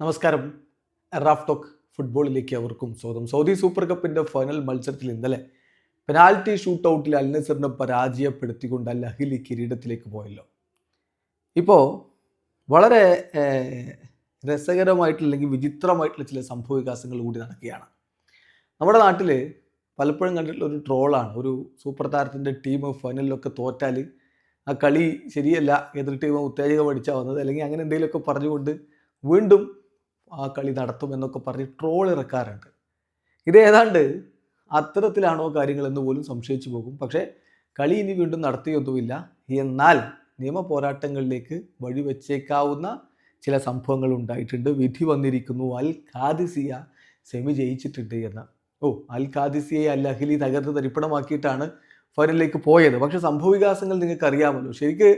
നമസ്കാരം. Raf talk ഫുട്ബോളിലേക്ക് അവർക്കും സ്വാഗതം. സൗദി സൂപ്പർ കപ്പിന്റെ ഫൈനൽ മത്സരത്തിൽ ഇന്നലെ പെനാൽറ്റി ഷൂട്ട് ഔട്ടിൽ അൽ നസറിനെ പരാജയപ്പെടുത്തിക്കൊണ്ട് അൽ അഹിലി കിരീടത്തിലേക്ക് പോയല്ലോ. ഇപ്പോൾ വളരെ രസകരമായിട്ടില്ലെങ്കിൽ വിചിത്രമായിട്ടുള്ള ചില സംഭവ വികാസങ്ങൾ കൂടി നടക്കുകയാണ്. നമ്മുടെ നാട്ടിൽ പലപ്പോഴും കണ്ടിട്ടുള്ള ഒരു ട്രോളാണ്. ഒരു സൂപ്പർ താരത്തിന്റെ ടീം ഫൈനലിലൊക്കെ തോറ്റാൽ ആ കളി ശരിയല്ല എതിർ ടീം ഉത്തേജകം അടിച്ചാൽ വന്നത് അല്ലെങ്കിൽ അങ്ങനെ എന്തെങ്കിലുമൊക്കെ പറഞ്ഞുകൊണ്ട് വീണ്ടും ആ കളി നടത്തുമെന്നൊക്കെ പറഞ്ഞ് ട്രോൾ ഇറക്കാറുണ്ട്. ഇത് ഏതാണ്ട് അത്തരത്തിലാണോ കാര്യങ്ങളെന്ന് പോലും സംശയിച്ചു പോകും. പക്ഷേ കളി ഇനി വീണ്ടും നടത്തിയൊന്നുമില്ല. എന്നാൽ നിയമ പോരാട്ടങ്ങളിലേക്ക് വഴിവെച്ചേക്കാവുന്ന ചില സംഭവങ്ങൾ ഉണ്ടായിട്ടുണ്ട്. വിധി വന്നിരിക്കുന്നു. അൽ ഖാദിസിയ സെമി ജയിച്ചിട്ടുണ്ട് എന്ന്. ഓ അൽ ഖാദിസിയെ അൽ അഹ്ലി തകർത്ത് തരിപ്പണമാക്കിയിട്ടാണ് ഫൈനലിലേക്ക് പോയത്. പക്ഷെ സംഭവവികാസങ്ങൾ നിങ്ങൾക്ക് അറിയാമല്ലോ ശരിക്ക്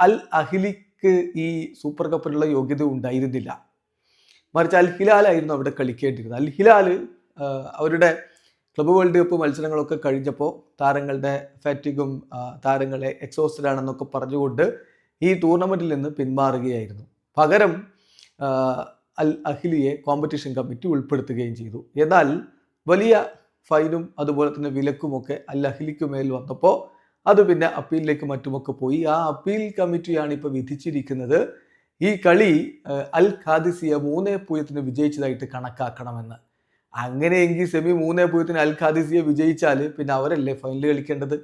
അൽ അഹ്ലിക്ക് ഈ സൂപ്പർ കപ്പിനുള്ള യോഗ്യത ഉണ്ടായിരുന്നില്ല. മറിച്ച് അൽ ഹിലാലായിരുന്നു അവിടെ കളിക്കേണ്ടിയിരുന്നത് അൽ ഹിലാൽ അവരുടെ ക്ലബ് വേൾഡ് കപ്പ് മത്സരങ്ങളൊക്കെ കഴിഞ്ഞപ്പോൾ താരങ്ങളുടെ ഫാറ്റിഗും താരങ്ങളെ എക്സോസ്റ്റഡ് ആണെന്നൊക്കെ പറഞ്ഞുകൊണ്ട് ഈ ടൂർണമെന്റിൽ നിന്ന് പിന്മാറുകയായിരുന്നു. പകരം അൽ അഹിലിയെ കോമ്പറ്റീഷൻ കമ്മിറ്റി ഉൾപ്പെടുത്തുകയും ചെയ്തു. എന്നാൽ വലിയ ഫൈനും അതുപോലെ തന്നെ വിലക്കുമൊക്കെ അൽ അഹിലിക്ക് മേൽ വന്നപ്പോൾ അത് പിന്നെ അപ്പീലിലേക്ക് മറ്റുമൊക്കെ പോയി. ആ അപ്പീൽ കമ്മിറ്റിയാണ് ഇപ്പോൾ വിധിച്ചിരിക്കുന്നത് ഈ കളി അൽ ഖാദിസിയ മൂന്നേ പൂജ്യത്തിന് വിജയിച്ചതായിട്ട് കണക്കാക്കണമെന്ന്. അങ്ങനെയെങ്കിൽ സെമി മൂന്നേ പൂജ്യത്തിന് അൽ ഖാദിസിയെ വിജയിച്ചാൽ പിന്നെ അവരല്ലേ ഫൈനൽ കളിക്കേണ്ടത്?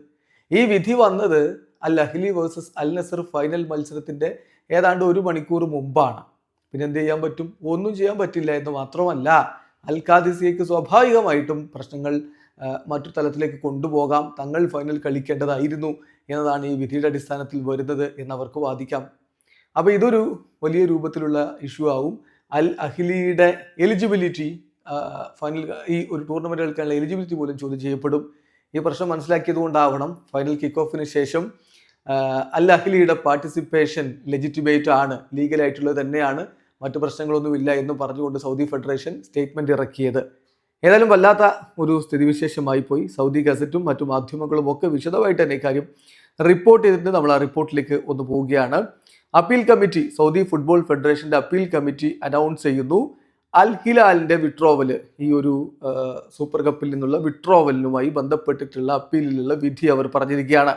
ഈ വിധി വന്നത് Al Ahli versus Al Nassr final മത്സരത്തിന്റെ ഏതാണ്ട് ഒരു മണിക്കൂർ മുമ്പാണ്. പിന്നെ എന്ത് ചെയ്യാൻ പറ്റും? ഒന്നും ചെയ്യാൻ പറ്റില്ല എന്ന് മാത്രമല്ല അൽ ഖാദിസിയക്ക് സ്വാഭാവികമായിട്ടും പ്രശ്നങ്ങൾ മറ്റു തലത്തിലേക്ക് കൊണ്ടുപോകാം. തങ്ങൾ ഫൈനൽ കളിക്കേണ്ടതായിരുന്നു എന്നതാണ് ഈ വിധിയുടെ അടിസ്ഥാനത്തിൽ വരുന്നത് എന്നവർക്ക് വാദിക്കാം. അപ്പോൾ ഇതൊരു വലിയ രൂപത്തിലുള്ള ഇഷ്യൂ ആവും. അൽ അഹ്ലിയുടെ എലിജിബിലിറ്റി ഫൈനൽ ഈ ഒരു ടൂർണമെന്റ് കളിക്കാനുള്ള എലിജിബിലിറ്റി പോലും ചോദ്യം ചെയ്യപ്പെടും. ഈ പ്രശ്നം മനസ്സിലാക്കിയത് കൊണ്ടാവണം. ഫൈനൽ കിക്ക് ഓഫിന് ശേഷം അൽ അഹ്ലിയുടെ പാർട്ടിസിപ്പേഷൻ ലെജിറ്റിമേറ്റ് ആണ്. ലീഗലായിട്ടുള്ളത് തന്നെയാണ്. മറ്റു പ്രശ്നങ്ങളൊന്നുമില്ല എന്ന് പറഞ്ഞുകൊണ്ട് സൗദി ഫെഡറേഷൻ സ്റ്റേറ്റ്മെന്റ് ഇറക്കിയത്. ഏതായാലും വല്ലാത്ത ഒരു സ്ഥിതിവിശേഷമായി പോയി സൗദി ഗസറ്റും മറ്റു മാധ്യമങ്ങളും ഒക്കെ വിശദമായിട്ട് തന്നെ ഇക്കാര്യം റിപ്പോർട്ട് ചെയ്തിട്ട് നമ്മൾ ആ റിപ്പോർട്ടിലേക്ക് ഒന്ന് പോവുകയാണ്. അപ്പീൽ കമ്മിറ്റി സൗദി ഫുട്ബോൾ ഫെഡറേഷന്റെ അപ്പീൽ കമ്മിറ്റി അനൗൺസ് ചെയ്യുന്നു. അൽ ഹിലാലിന്റെ വിട്രോവൽ ഈ ഒരു സൂപ്പർ കപ്പിൽ നിന്നുള്ള വിട്രോവലിനുമായി ബന്ധപ്പെട്ടിട്ടുള്ള അപ്പീലിലുള്ള വിധി അവർ പറഞ്ഞിരിക്കുകയാണ്.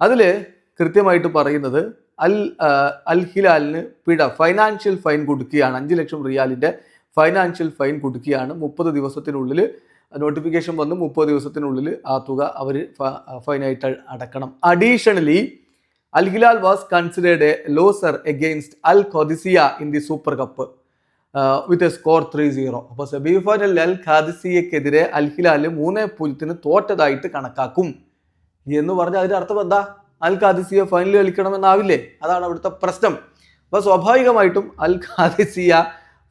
അതിൽ കൃത്യമായിട്ട് പറയുന്നത് അൽ അൽ ഹിലാലിന് പിഴ ഫൈനാൻഷ്യൽ ഫൈൻ കൊടുക്കുകയാണ്. അഞ്ച് ലക്ഷം റിയാലിന്റെ ഫൈനാൻഷ്യൽ ഫൈൻ കൊടുക്കുകയാണ്. മുപ്പത് ദിവസത്തിനുള്ളിൽ നോട്ടിഫിക്കേഷൻ വന്ന് മുപ്പത് ദിവസത്തിനുള്ളിൽ ആ തുക അവർ ഫൈനായിട്ട് അടക്കണം. Additionally Al Hilal was considered a loser against Al Qadisiyah in the super cup with a score three zero അപ്പോൾ സെമി ഫൈനലിൽ അൽ ഖാദിസിയക്കെതിരെ അൽ ഹിലാൽ മൂന്ന് പൂജ്യത്തിന് തോറ്റതായിട്ട് കണക്കാക്കും. എന്ന് പറഞ്ഞാൽ അതിന്റെ അർത്ഥം എന്താ? അൽ ഖാദിസിയ ഫൈനൽ കളിക്കണമെന്നാവില്ലേ? അതാണ് അവിടുത്തെ പ്രശ്നം. അപ്പോൾ സ്വാഭാവികമായിട്ടും അൽ ഖാദിസിയ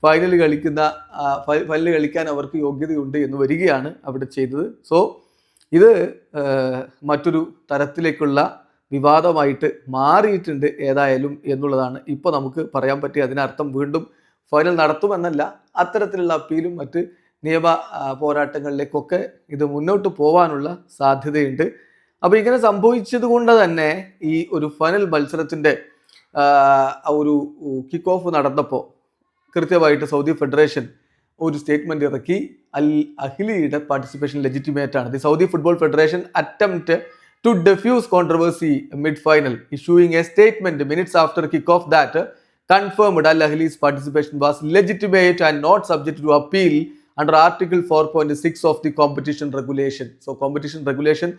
ഫൈനൽ കളിക്കുന്ന ഫൈനൽ കളിക്കാൻ അവർക്ക് യോഗ്യതയുണ്ട് എന്ന് വരികയാണ് അവിടെ ചെയ്തത്. സോ ഇത് മറ്റൊരു തരത്തിലേക്കുള്ള വിവാദമായിട്ട് മാറിയിട്ടുണ്ട് ഏതായാലും എന്നുള്ളതാണ് ഇപ്പോൾ നമുക്ക് പറയാൻ പറ്റിയ അതിനർത്ഥം. വീണ്ടും ഫൈനൽ നടത്തുമെന്നല്ല അത്തരത്തിലുള്ള അപ്പീലും മറ്റ് നിയമ പോരാട്ടങ്ങളിലേക്കൊക്കെ ഇത് മുന്നോട്ട് പോകാനുള്ള സാധ്യതയുണ്ട്. അപ്പോൾ ഇങ്ങനെ സംഭവിച്ചത് കൊണ്ട് തന്നെ ഈ ഒരു ഫൈനൽ മത്സരത്തിന്റെ ഒരു കിക്ക് ഓഫ് നടന്നപ്പോൾ കൃത്യമായിട്ട് സൗദി ഫെഡറേഷൻ ഒരു സ്റ്റേറ്റ്മെന്റ് ഇറക്കി. അൽ അഹ്ലിയുടെ പാർട്ടിസിപ്പേഷൻ ലെജിറ്റിമേറ്റ് ആണ്. The Saudi football federation attempt to diffuse controversy mid final, issuing a statement minutes after kickoff that confirmed Al was legitimate and not subject to appeal under article four point six of the competition regulation so competition regulation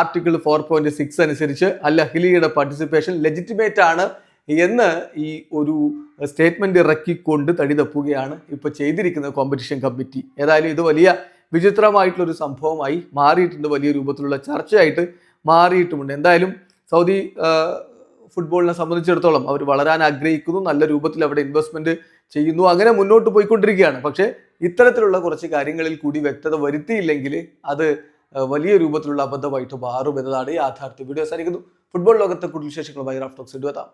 article four point six അനുസരിച്ച് Al അഹ്ലിയുടെ participation legitimate ആണ് എന്ന് ഈ ഒരു statement ഇറക്കിക്കൊണ്ട് തടി തപ്പുകയാണ് ഇപ്പൊ ചെയ്തിരിക്കുന്ന competition committee ഏതായാലും ഇത് വലിയ വിചിത്രമായിട്ടുള്ള ഒരു സംഭവമായി മാറിയിട്ടുണ്ട് വലിയ രൂപത്തിലുള്ള ചർച്ചയായിട്ട് മാറിയിട്ടുമുണ്ട്. എന്തായാലും സൗദി ഫുട്ബോളിനെ സംബന്ധിച്ചിടത്തോളം അവർ വളരാൻ ആഗ്രഹിക്കുന്നു. നല്ല രൂപത്തിൽ അവിടെ ഇൻവെസ്റ്റ്മെന്റ് ചെയ്യുന്നു. അങ്ങനെ മുന്നോട്ട് പോയിക്കൊണ്ടിരിക്കുകയാണ്. പക്ഷേ ഇത്തരത്തിലുള്ള കുറച്ച് കാര്യങ്ങളിൽ കൂടി വ്യക്തത വരുത്തിയില്ലെങ്കിൽ അത് വലിയ രൂപത്തിലുള്ള അബദ്ധമായിട്ട് മാറും എന്നതാണ് യാഥാർത്ഥ്യം. വീഡിയോ അവസാനിക്കുന്നു. ഫുട്ബോൾ ലോകത്തെ കൂടുതൽ വിശേഷങ്ങളുമായി റാഫ്റ്റോക്സ് എടുത്താം